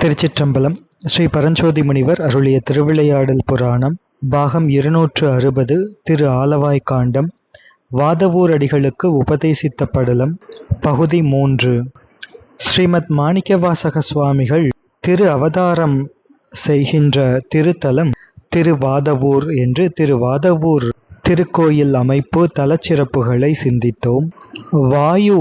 திருச்சிற்றம்பலம் ஸ்ரீ பரஞ்சோதி முனிவர் அருளிய திருவிளையாடல் புராணம் பாகம் இருநூற்று அறுபது திரு ஆலவாய் காண்டம் வாதவூர் அடிகளுக்கு உபதேசித்த படலம் பகுதி மூன்று. ஸ்ரீமத் மாணிக்கவாசக சுவாமிகள் திரு அவதாரம் செய்கின்ற திருத்தலம் திருவாதவூர் என்று திருவாதவூர் திருக்கோயில் அமைப்பு தலச்சிறப்புகளை சிந்தித்தோம். வாயு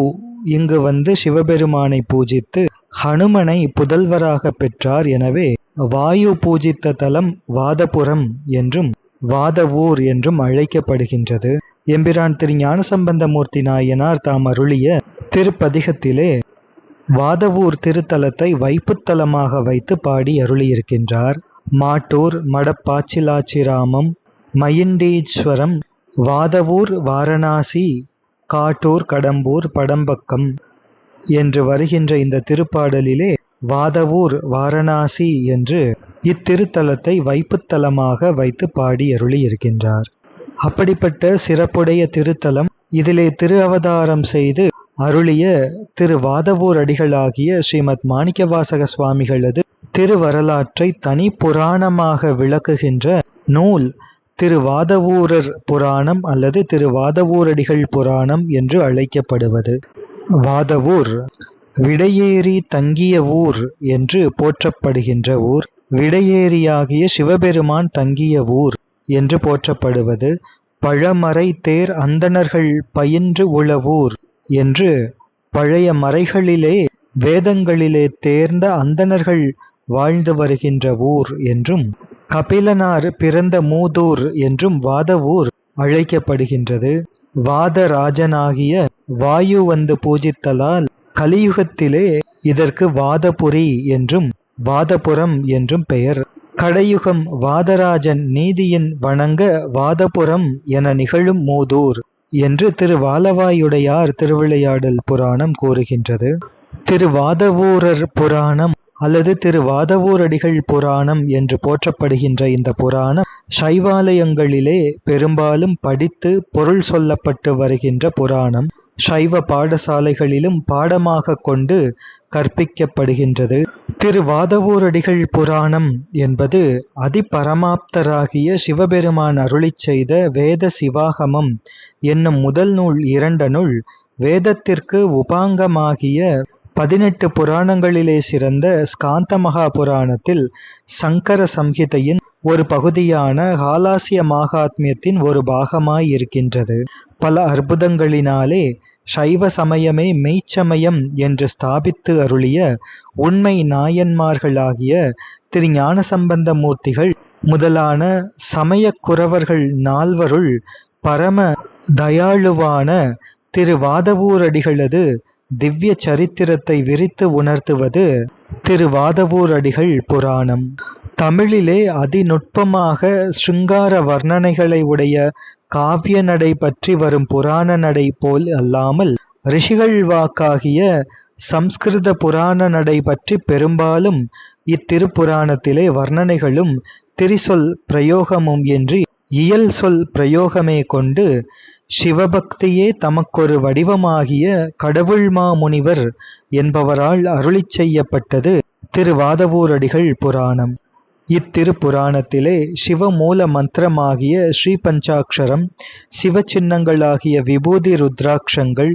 இங்கு வந்து சிவபெருமானை பூஜித்து ஹனுமனை புதல்வராக பெற்றார் எனவே வாயு பூஜித்த தலம் வாதபுரம் என்றும் வாதவூர் என்றும் அழைக்கப்படுகின்றது. எம்பிரான் திரு ஞானசம்பந்தமூர்த்தி நாயனார் தாம் அருளிய திருப்பதிகத்திலே வாதவூர் திருத்தலத்தை வைப்புத்தலமாக வைத்து பாடி அருளியிருக்கின்றார். மாட்டூர் மடப்பாச்சிலாச்சிராமம் மயிண்டீஸ்வரம் வாதவூர் வாரணாசி காட்டூர் கடம்பூர் படம்பக்கம் என்று வருகின்ற இந்த திருப்பாடலிலே வாதவூர் வாரணாசி என்று இத்திருத்தலத்தை வைப்புத்தலமாக வைத்து பாடி அருளி இருக்கின்றார் அப்படிப்பட்ட சிறப்புடைய திருத்தலம் இதிலே திரு அவதாரம் செய்து அருளிய திரு வாதவூர் அடிகளாகிய ஸ்ரீமத் மாணிக்கவாசக சுவாமிகளது திருவரலாற்றை தனி புராணமாக விளக்குகின்ற நூல் திருவாதவூரர் புராணம் அல்லது திருவாதவூரடிகள் புராணம் என்று அழைக்கப்படுவது. வாதவூர் விடையேறி தங்கிய ஊர் என்று போற்றப்படுகின்ற ஊர் விடையேறியாகிய சிவபெருமான் தங்கிய ஊர் என்று போற்றப்படுவது பழமறை தேர் அந்தணர்கள் பயின்று உளவூர் என்று பழைய மறைகளிலே வேதங்களிலே தேர்ந்த அந்தணர்கள் வாழ்ந்து வருகின்ற ஊர் என்றும் கபிலனார் பிறந்த மூதூர் என்றும் வாதவூர் அழைக்கப்படுகின்றது. வாதராஜனாகிய வாயு வந்து பூஜித்தலால் கலியுகத்திலே இதற்கு வாதபுரி என்றும் வாதபுரம் என்றும் பெயர். கடையுகம் வாதராஜன் நீதியின் வணங்க வாதபுரம் என நிகழும் மூதூர் என்று திரு வாலவாயுடையார் திருவிளையாடல் புராணம் கூறுகின்றது. திருவாதவூரர் புராணம் அல்லது திருவாதவூரடிகள் புராணம் என்று போற்றப்படுகின்ற இந்த புராணம் சைவாலயங்களிலே பெரும்பாலும் படித்து பொருள் சொல்லப்பட்டு வருகின்ற புராணம். சைவ பாடசாலைகளிலும் பாடமாக கொண்டு கற்பிக்கப்படுகின்றது. திரு வாதவூரடிகள் புராணம் என்பது அதிபரமாப்தராகிய சிவபெருமான் அருளிச் செய்த வேத சிவாகமம் என்னும் முதல் நூல் இரண்டனுள் வேதத்திற்கு உபாங்கமாகிய பதினெட்டு புராணங்களிலே சிறந்த ஸ்காந்த மகா புராணத்தில் சங்கர சம்ஹிதையின் ஒரு பகுதியான ஹாலாசிய மாகாத்மியத்தின் ஒரு பாகமாய் இருக்கின்றது பல அற்புதங்களினாலே சைவ சமயமே மெய்ச்சமயம் என்று ஸ்தாபித்து அருளிய உண்மை நாயன்மார்களாகிய திரு ஞானசம்பந்த மூர்த்திகள் முதலான சமய குறவர்கள் நால்வருள் பரம தயாளுவான திரு வாதவூரடிகளது திவ்ய சரித்திரத்தை விரித்து உணர்த்துவது திருவாதவூரடிகள் புராணம். தமிழிலே அதிநுட்பமாக ஸ்ருங்கார வர்ணனைகளை உடைய காவிய நடை பற்றி வரும் புராண நடை போல் அல்லாமல் ரிஷிகள் வாக்காகிய சம்ஸ்கிருத புராண நடை பற்றி பெரும்பாலும் இத்திருப்புராணத்திலே வர்ணனைகளும் திரிசொல் பிரயோகமும் என்று இயல் சொல் பிரயோகமே கொண்டு சிவபக்தியே தமக்கொரு வடிவமாகிய கடவுள்மா முனிவர் என்பவரால் அருளிச் செய்யப்பட்டது திருவாதவூரடிகள் புராணம். இத்திருப்புராணத்திலே சிவமூல மந்திரமாகிய ஸ்ரீபஞ்சாட்சரம் சிவச்சின்னங்களாகிய சிவ சின்னங்களாகிய விபூதி ருத்ராட்சங்கள்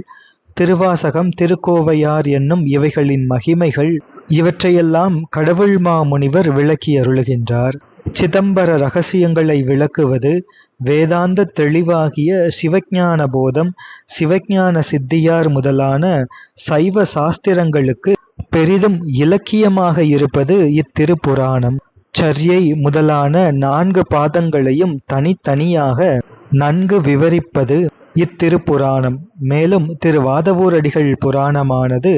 திருவாசகம் திருக்கோவையார் என்னும் இவைகளின் மகிமைகள் இவற்றையெல்லாம் கடவுள்மா முனிவர் விளக்கி அருளுகின்றார் சிதம்பர ரகசியங்களை விளக்குவது வேதாந்த தெளிவாகிய சிவஞான போதம் சிவஞான சித்தியார் முதலான சைவ சாஸ்திரங்களுக்கு பெரிதும் இலக்கியமாக இருப்பது இத்திருப்புராணம். சர்யை முதலான நான்கு பாதங்களையும் தனித்தனியாக நன்கு விவரிப்பது இத்திருப்புராணம். மேலும் திருவாதவூரடிகள் புராணமானது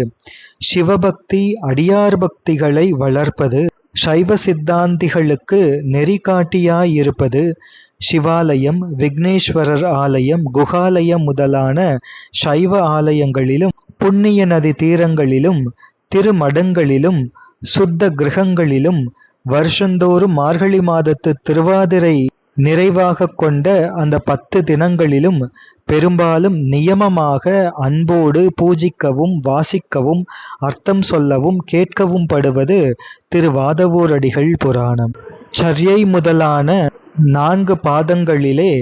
சிவபக்தி அடியார் பக்திகளை வளர்ப்பது சைவ சித்தாந்திகளுக்கு நெறிகாட்டியாயிருப்பது சிவாலயம் விக்னேஸ்வரர் ஆலயம் குகாலயம் முதலான சைவ ஆலயங்களிலும் புண்ணிய நதி தீரங்களிலும் திருமடங்களிலும் சுத்த கிரகங்களிலும் வருஷந்தோறும் மார்கழி மாதத்து திருவாதிரை நிறைவாக கொண்ட அந்த பத்து தினங்களிலும் பெரும்பாலும் நியமமாக அன்போடு பூஜிக்கவும் வாசிக்கவும் அர்த்தம் சொல்லவும் கேட்கவும் படுவது திருவாதவூரடிகள் புராணம். சர்யை முதலான நான்கு பாதங்களிலே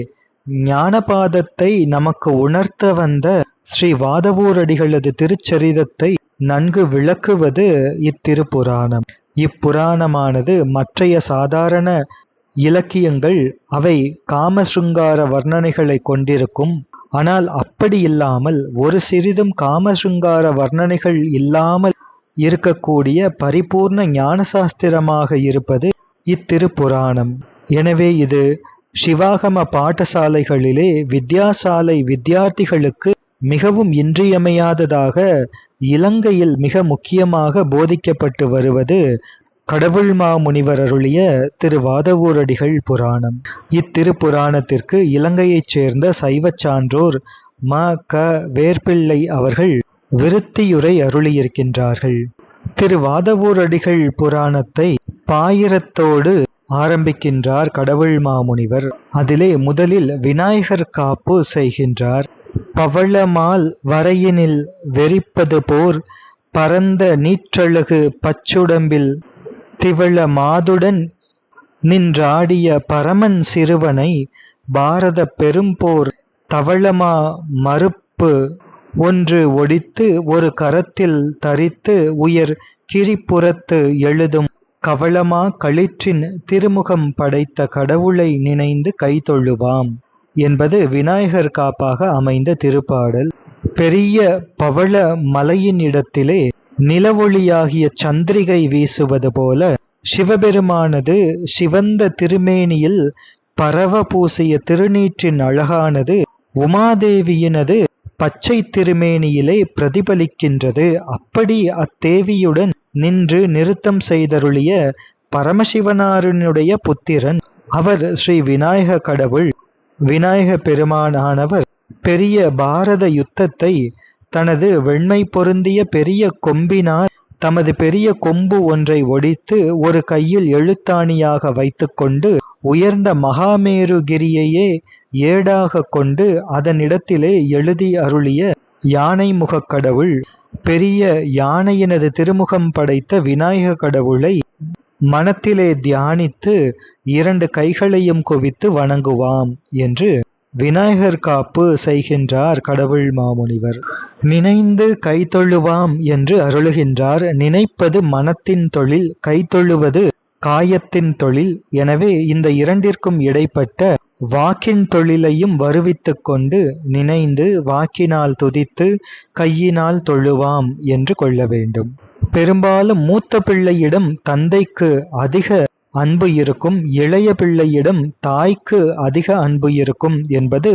ஞானபாதத்தை நமக்கு உணர்த்த வந்த ஸ்ரீ வாதவூரடிகளது திருச்சரிதத்தை நன்கு விளக்குவது இத்திருப்புராணம். இப்புராணமானது மற்றைய சாதாரண இலக்கியங்கள் அவை காமசுங்கார வர்ணனைகளை கொண்டிருக்கும். ஆனால் அப்படி இல்லாமல் ஒரு சிறிதும் காமசுங்கார வர்ணனைகள் இல்லாமல் இருக்கக்கூடிய பரிபூர்ண ஞானசாஸ்திரமாக இருப்பது இத்திருப்புராணம். எனவே இது சிவாகம பாடசாலைகளிலே வித்யாசாலை வித்தியார்த்திகளுக்கு மிகவும் இன்றியமையாததாக இலங்கையில் மிக முக்கியமாக போதிக்கப்பட்டு வருவது கடவுள் மாமுனிவர் அருளிய திருவாதவூரடிகள் புராணம். இத்திருப்புராணத்திற்கு இலங்கையைச் சேர்ந்த சைவச் சான்றோர் ம க வேர்பிள்ளை அவர்கள் விருத்தியுரை அருளியிருக்கின்றார்கள். திருவாதவூரடிகள் புராணத்தை பாயிரத்தோடு ஆரம்பிக்கின்றார் கடவுள் மாமுனிவர் அதிலே முதலில் விநாயகர் காப்பு செய்கின்றார். பவளமால் வரையினில் வெறிப்பது போர் பரந்த நீற்றழகு பச்சுடம்பில் திவள மாதுடன் நின்றாடிய பரமன் சிறுவனை பாரத பெரும்போர் தவளமா மறுப்பு ஒன்று ஒடித்து ஒரு கரத்தில் தரித்து உயர் கிரிப்புறத்து எழுதும் கவளமா களிற்றின் திருமுகம் படைத்த கடவுளை நினைந்து கைதொழுவாம். என்பது விநாயகர் காப்பாக அமைந்த திருப்பாடல். பெரிய பவள மலையின் இடத்திலே நிலவொளியாகிய சந்திரிகை வீசுவது போல சிவபெருமானது சிவந்த திருமேனியில் பரவ பூசிய திருநீற்றின் அழகானது உமாதேவியினது பச்சை திருமேனியிலே பிரதிபலிக்கின்றது. அப்படி அத்தேவியுடன் நின்று நிறுத்தம் செய்தருளிய பரமசிவனாருனுடைய புத்திரன் அவர் ஸ்ரீ விநாயக கடவுள் விநாயக பெருமானானவர் பெரிய பாரத யுத்தத்தை தனது வெண்மை பொருந்திய பெரிய கொம்பினால் தமது பெரிய கொம்பு ஒன்றை ஒடித்து ஒரு கையில் எழுத்தாணியாக வைத்துக்கொண்டு உயர்ந்த மகாமேருகிரியையே ஏடாக கொண்டு அதனிடத்திலே எழுதி அருளிய யானை முகக் கடவுள் பெரிய யானையினது திருமுகம் படைத்த விநாயக கடவுளை மனத்திலே தியானித்து இரண்டு கைகளையும் குவித்து வணங்குவாம் என்று விநாயகர் காப்பு செய்கின்றார் கடவுள் மாமுனிவர். நினைந்து கைத்தொழுவாம் என்று அருளுகின்றார். நினைப்பது மனத்தின் தொழில் கைத்தொழுவது காயத்தின் தொழில். எனவே இந்த இரண்டிற்கும் இடைப்பட்ட வாக்கின் தொழிலையும் வருவித்து கொண்டு நினைந்து வாக்கினால் துதித்து கையினால் தொழுவாம் என்று கொள்ள வேண்டும். பெரும்பாலும் மூத்த பிள்ளையிடம் தந்தைக்கு அதிக அன்பு இருக்கும் இளைய பிள்ளையிடம் தாய்க்கு அதிக அன்பு இருக்கும் என்பது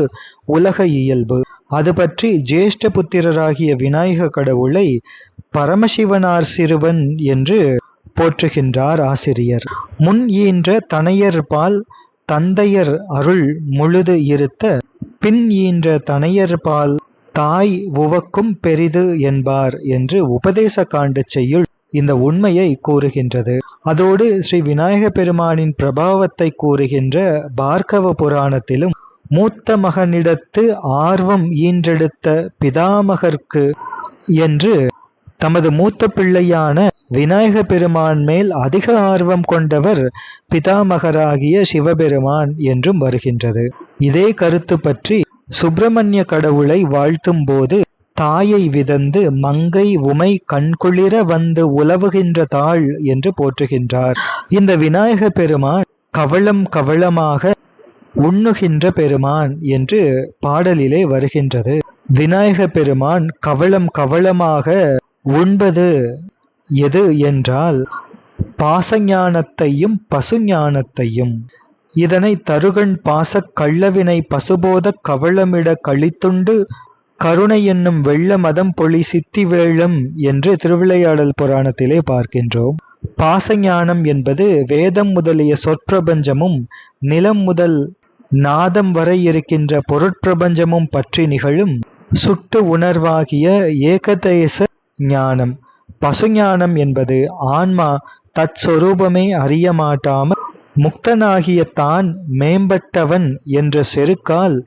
உலக இயல்பு. அது பற்றி ஜேஷ்ட புத்திரராகிய விநாயக கடவுளை பரமசிவனார் சிறுவன் என்று போற்றுகின்றார் ஆசிரியர். முன் ஈன்ற தனையர் பால் தந்தையர் அருள் முழுது இருத்த பின் ஈன்ற தனையர் பால் தாய் உவக்கும் பெரிது என்பார் என்று உபதேச காண்ட செய்யுள் இந்த உண்மையை கூறுகின்றது. அதோடு ஸ்ரீ விநாயக பெருமானின் பிரபாவத்தை கூறுகின்ற பார்கவ புராணத்திலும் மூத்த மகனிடத்து ஆர்வம் ஈன்றெடுத்த பிதாமகர்க்கு என்று தமது மூத்த பிள்ளையான விநாயக பெருமான் மேல் அதிக ஆர்வம் கொண்டவர் பிதாமகராகிய சிவபெருமான் என்றும் வருகின்றது. இதே கருத்து பற்றி சுப்பிரமணிய கடவுளை வாழ்த்தும் போது தாயை விதந்து மங்கை உமை கண்குளிர வந்து உலவுகின்ற தாள் என்று போற்றுகின்றார். இந்த விநாயக பெருமான் கவளம் கவளமாக உண்ணுகின்ற பெருமான் என்று பாடலிலே வருகின்றது. விநாயக பெருமான் கவளம் கவளமாக உண்பது எது என்றால் பாசஞானத்தையும் பசுஞானத்தையும். இதனை தருகண் பாசக் கள்ளவினை பசுபோத கவளமிட கழித்துண்டு கருணை என்னும் வெள்ள மதம் பொழி சித்தி வேளம் என்று திருவிளையாடல் புராணத்திலே பார்க்கின்றோம். பாசஞானம் என்பது வேதம் முதலிய சொற்பிரபஞ்சமும் நிலம் முதல் நாதம் வரை இருக்கின்ற பொருட்பிரபஞ்சமும் பற்றி நிகழும் சுட்டு உணர்வாகிய ஏகதேச ஞானம். பசுஞானம் என்பது ஆன்மா தற்சொரூபமே அறிய மாட்டாமல் முக்தனாகிய தான் மேம்பட்டவன் என்ற செருக்கால்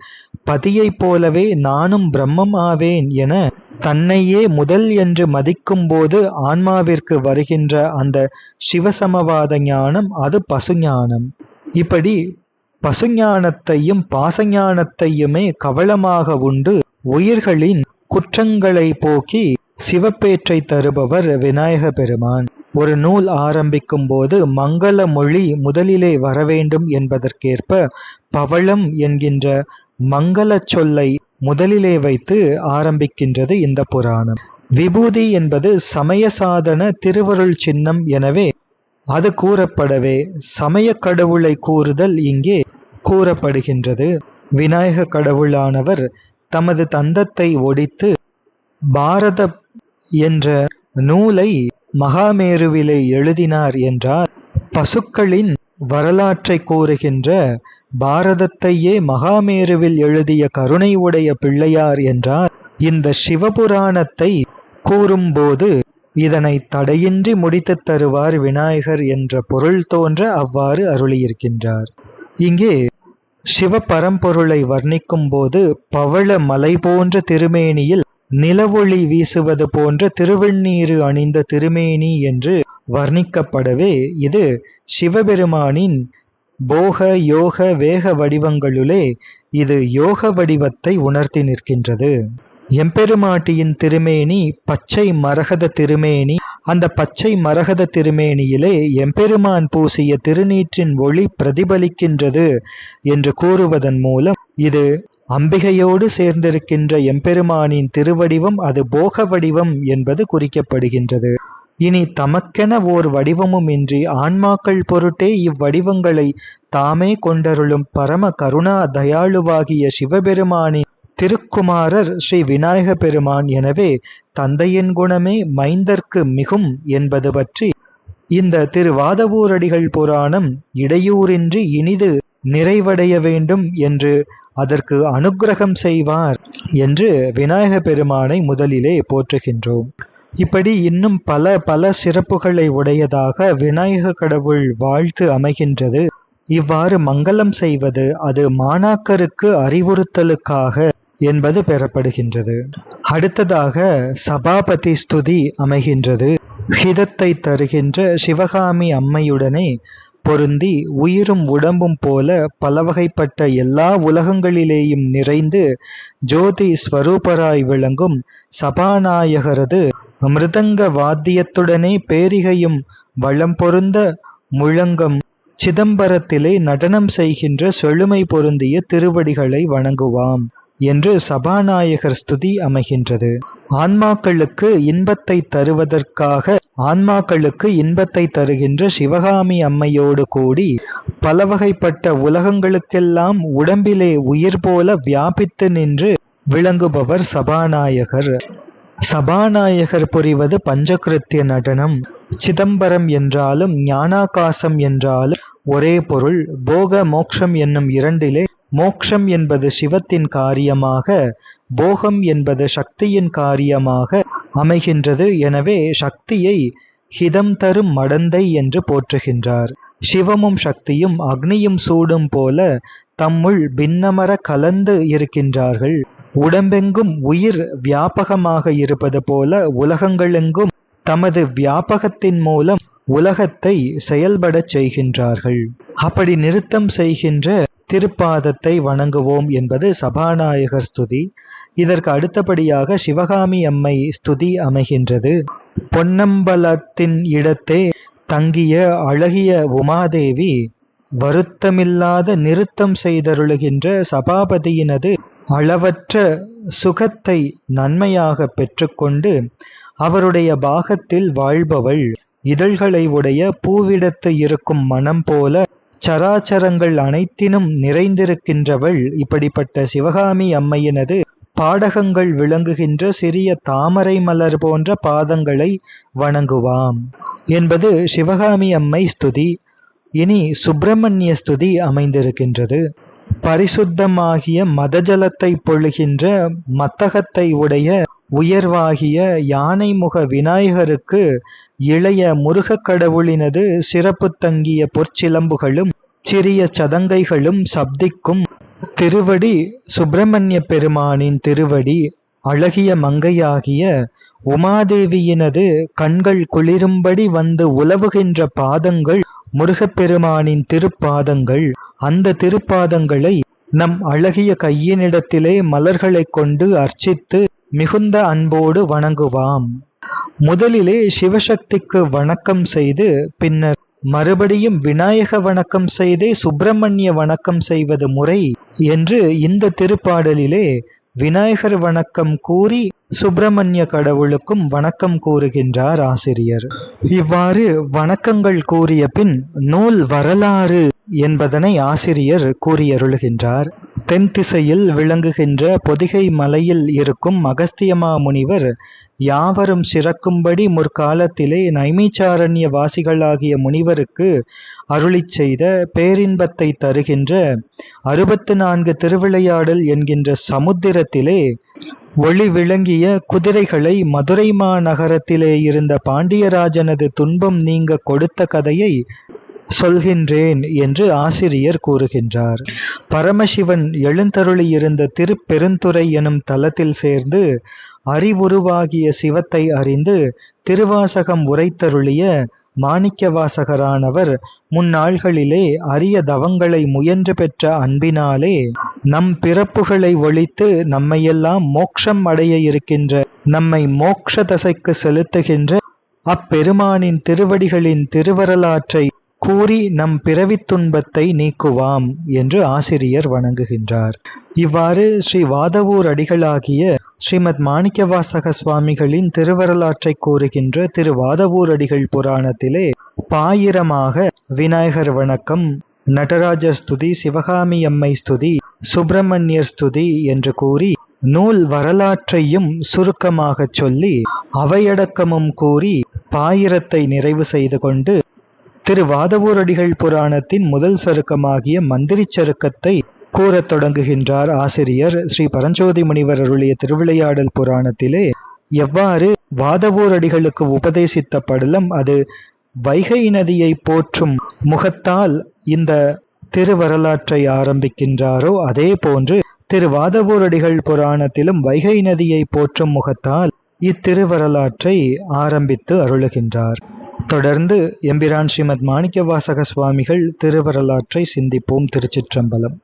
பதியைப் போலவே நானும் பிரம்மம் ஆவேன் என தன்னையே முதல் என்று மதிக்கும்போது ஆன்மாவிற்கு வருகின்ற அந்த சிவசமவாத ஞானம் அது பசுஞானம். இப்படி பசுஞானத்தையும் பாசஞானத்தையுமே கவளமாக உண்டு உயிர்களின் குற்றங்களை போக்கி சிவப்பேற்றை தருபவர் விநாயக பெருமான். ஒரு நூல் ஆரம்பிக்கும் போது மங்கள மொழி முதலிலே வரவேண்டும் என்பதற்கேற்ப பவளம் என்கின்ற மங்கள சொல்லை முதலிலே வைத்து ஆரம்பிக்கின்றது இந்த புராணம். விபூதி என்பது சமய சாதன திருவருள் சின்னம் எனவே அது கூறப்படவே சமய கடவுளை கூறுதல் இங்கே கூறப்படுகின்றது. விநாயக கடவுளானவர் தமது தந்தத்தை ஒடித்து பாரத என்ற நூலை மகாமேருவிலே எழுதினார் என்றார். பசுக்களின் வரலாற்றை கூறுகின்ற பாரதத்தையே மகாமேருவில் எழுதிய கருணை உடைய பிள்ளையார் என்றார். இந்த சிவபுராணத்தை கூறும்போது இதனை தடையின்றி முடித்துத் தருவார் விநாயகர் என்ற பொருள் தோன்ற அவ்வாறு அருளியிருக்கின்றார். இங்கே சிவ பரம்பொருளை வர்ணிக்கும் போது பவள மலை போன்ற திருமேனியில் நிலவொளி வீசுவது போன்ற திருவெண்ணீரு அணிந்த திருமேனி என்று வர்ணிக்கப்படவே இது சிவபெருமானின் போக யோக வேக வடிவங்களுளே இது யோக வடிவத்தை உணர்த்தி நிற்கின்றது. எம்பெருமாட்டியின் திருமேனி பச்சை மரகத திருமேனி. அந்த பச்சை மரகத திருமேனியிலே எம்பெருமான் பூசிய திருநீற்றின் ஒளி பிரதிபலிக்கின்றது என்று கூறுவதன் மூலம் இது அம்பிகையோடு சேர்ந்திருக்கின்ற எம்பெருமானின் திருவடிவம் அது போக வடிவம் என்பது குறிக்கப்படுகின்றது. இனி தமக்கென ஓர் வடிவமும் இன்றி ஆன்மாக்கள் பொருட்டே இவ்வடிவங்களை தாமே கொண்டருளும் பரம கருணா தயாளுவாகிய சிவபெருமானின் திருக்குமாரர் ஸ்ரீ விநாயக பெருமான் எனவே தந்தையின் குணமே மைந்தர்க்கு மிகும் என்பது பற்றி இந்த திருவாதவூரடிகள் புராணம் இடையூறின்றி இனிது நிறைவடைய வேண்டும் என்று அதற்கு அனுக்கிரகம் செய்வார் என்று விநாயக பெருமானை முதலிலே போற்றுகின்றோம். இப்படி இன்னும் பல பல சிறப்புகளை உடையதாக விநாயக கடவுள் வாழ்த்து அமைகின்றது. இவ்வாறு மங்களம் செய்வது அது மாணாக்கருக்கு அறிவுறுத்தலுக்காக என்பது பெறப்படுகின்றது. அடுத்ததாக சபாபதி ஸ்துதி அமைகின்றது. ஹிதத்தை தருகின்ற சிவகாமி அம்மையுடனே பொருந்தி உயிரும் உடம்பும் போல பலவகைப்பட்ட எல்லா உலகங்களிலேயும் நிறைந்து ஜோதி ஸ்வரூபராய் விளங்கும் சபாநாயகரது மிருதங்க வாத்தியத்துடனே பேரிகையும் வளம் பொருந்த முழங்கம் சிதம்பரத்திலே நடனம் செய்கின்ற செழுமை பொருந்திய திருவடிகளை வணங்குவாம். என்று சபாநாயகர் ஸ்துதி அமைகின்றது. ஆன்மாக்களுக்கு இன்பத்தை தருவதற்காக ஆன்மாக்களுக்கு இன்பத்தை தருகின்ற சிவகாமி அம்மையோடு கூடி பலவகைப்பட்ட உலகங்களுக்கெல்லாம் உடம்பிலே உயிர் போல வியாபித்து நின்று விளங்குபவர் சபாநாயகர். சபாநாயகர் புரிவது பஞ்சகிருத்திய நடனம். சிதம்பரம் என்றாலும் ஞானாகாசம் என்றாலும் ஒரே பொருள் போக மோக்ஷம் என்னும் இரண்டிலே மோக்ஷம் என்பது சிவத்தின் காரியமாக போகம் என்பது சக்தியின் காரியமாக அமைகின்றது. எனவே சக்தியை ஹிதம் தரும் மடந்தை என்று போற்றுகின்றார். சிவமும் சக்தியும் அக்னியும் சூடும் போல தம்முள் பின்னமர கலந்து இருக்கின்றார்கள். உடம்பெங்கும் உயிர் வியாபகமாக இருப்பது போல உலகங்களெங்கும் தமது வியாபகத்தின் மூலம் உலகத்தை செயல்படச் செய்கின்றார்கள். அப்படி நிறுத்தம் செய்கின்ற திருப்பாதத்தை வணங்குவோம் என்பது சபாநாயகர் ஸ்துதி. இதற்கு அடுத்தபடியாக சிவகாமி அம்மை ஸ்துதி அமைகின்றது. பொன்னம்பலத்தின் இடத்தே தங்கிய அழகிய உமாதேவி வருத்தமில்லாத நிறுத்தம் செய்தருளுகின்ற சபாபதியினது அளவற்ற சுகத்தை நன்மையாக பெற்றுக்கொண்டு அவருடைய பாகத்தில் வாழ்பவள். இதழ்களை உடைய பூவிடத்து இருக்கும் மனம் போல சராச்சரங்கள் அனைத்தினும் நிறைந்திருக்கின்றவள். இப்படிப்பட்ட சிவகாமி அம்மையினது பாடகங்கள் விளங்குகின்ற சிறிய தாமரை மலர் போன்ற பாதங்களை வணங்குவாம். என்பது சிவகாமி அம்மை ஸ்துதி. இனி சுப்பிரமணிய ஸ்துதி அமைந்திருக்கின்றது. பரிசுத்தமாகிய மதஜலத்தை பொழுகின்ற மத்தகத்தை உடைய உயர்வாகிய யானைமுக விநாயகருக்கு இளைய முருகக் கடவுளினது சிறப்பு தங்கிய பொற்சிலம்புகளும் சிறிய சதங்கைகளும் சப்திக்கும் திருவடி சுப்பிரமணிய பெருமானின் திருவடி அழகிய மங்கையாகிய உமாதேவியினது கண்கள் குளிரும்படி வந்து உலவுகின்ற பாதங்கள் முருகப்பெருமானின் திருப்பாதங்கள். அந்த திருப்பாதங்களை நம் அழகிய கையினிடத்திலே மலர்களைக் கொண்டு அர்ச்சித்து மிகுந்த அன்போடு வணங்குவாம். முதலிலே சிவசக்திக்கு வணக்கம் செய்து பின்னர் மறுபடியும் விநாயக வணக்கம் செய்தே சுப்பிரமணிய வணக்கம் செய்வது முறை என்று இந்த திருப்பாடலிலே விநாயகர் வணக்கம் கூறி சுப்பிரமணிய கடவுளுக்கும் வணக்கம் கூறுகின்றார் ஆசிரியர். இவ்வாறு வணக்கங்கள் கூறிய பின் நூல் வரலாறு என்பதனை ஆசிரியர் கூறியருளுகின்றார். தென் திசையில் விளங்குகின்ற பொதிகை மலையில் இருக்கும் அகஸ்தியமா முனிவர் யாவரும் சிறக்கும்படி முற்காலத்திலே நைமிச்சாரண்ய வாசிகளாகிய முனிவருக்கு அருளிச் செய்த பேரின்பத்தை தருகின்ற அறுபத்து நான்கு திருவிளையாடல் என்கின்ற சமுத்திரத்திலே ஒளி விளங்கிய குதிரைகளை மதுரை மாநகரத்திலே இருந்த பாண்டியராஜனது துன்பம் நீங்க கொடுத்த கதையை சொல்கின்றேன் என்று ஆசிரியர் கூறுகின்றார். பரமசிவன் எழுந்தருளியிருந்த திருப்பெருந்துறை எனும் தலத்தில் சேர்ந்து அறிவுருவாகிய சிவத்தை அறிந்து திருவாசகம் உரைத்தருளிய மாணிக்கவாசகரானவர் முன்னாள்களிலே அரிய தவங்களை முயன்று பெற்ற அன்பினாலே நம் பிறப்புகளை ஒழித்து நம்மையெல்லாம் மோட்சம் அடைய இருக்கின்ற நம்மை மோட்ச தசைக்கு செலுத்துகின்ற அப்பெருமானின் திருவடிகளின் திருவரலாற்றை கூறி நம் பிறவித் துன்பத்தை நீக்குவாம் என்று ஆசிரியர் வணங்குகின்றார். இவ்வாறு ஸ்ரீ வாதவூர் அடிகளாகிய ஸ்ரீமத் மாணிக்கவாசக சுவாமிகளின் திருவரலாற்றை கூறுகின்ற திருவாதவூர் அடிகள் புராணத்திலே பாயிரமாக விநாயகர் வணக்கம் நடராஜர் ஸ்துதி சிவகாமி அம்மை ஸ்துதி சுப்பிரமணியர் ஸ்துதி என்று கூறி நூல் வரலாற்றையும் சுருக்கமாகச் சொல்லி அவையடக்கமும் கூறி பாயிரத்தை நிறைவு செய்து கொண்டு திரு வாதவூரடிகள் புராணத்தின் முதல் சருக்கமாகிய மந்திரி சருக்கத்தை கூறத் தொடங்குகின்றார் ஆசிரியர் ஸ்ரீ பரஞ்சோதி முனிவர் அருளிய திருவிளையாடல் புராணத்திலே. எவ்வாறு வாதவூரடிகளுக்கு உபதேசித்த படலம் அது வைகை நதியை போற்றும் முகத்தால் இந்த திருவரலாற்றை ஆரம்பிக்கின்றாரோ அதே போன்று திரு வாதவூரடிகள் புராணத்திலும் வைகை நதியை போற்றும் முகத்தால் இத்திருவரலாற்றை ஆரம்பித்து அருளுகின்றார். தொடர்ந்து எம்பிரான் ஸ்ரீமத் மாணிக்கவாசக சுவாமிகள் திருவரலாற்றை சிந்திப்போம் திருச்சிற்றம்பலம்.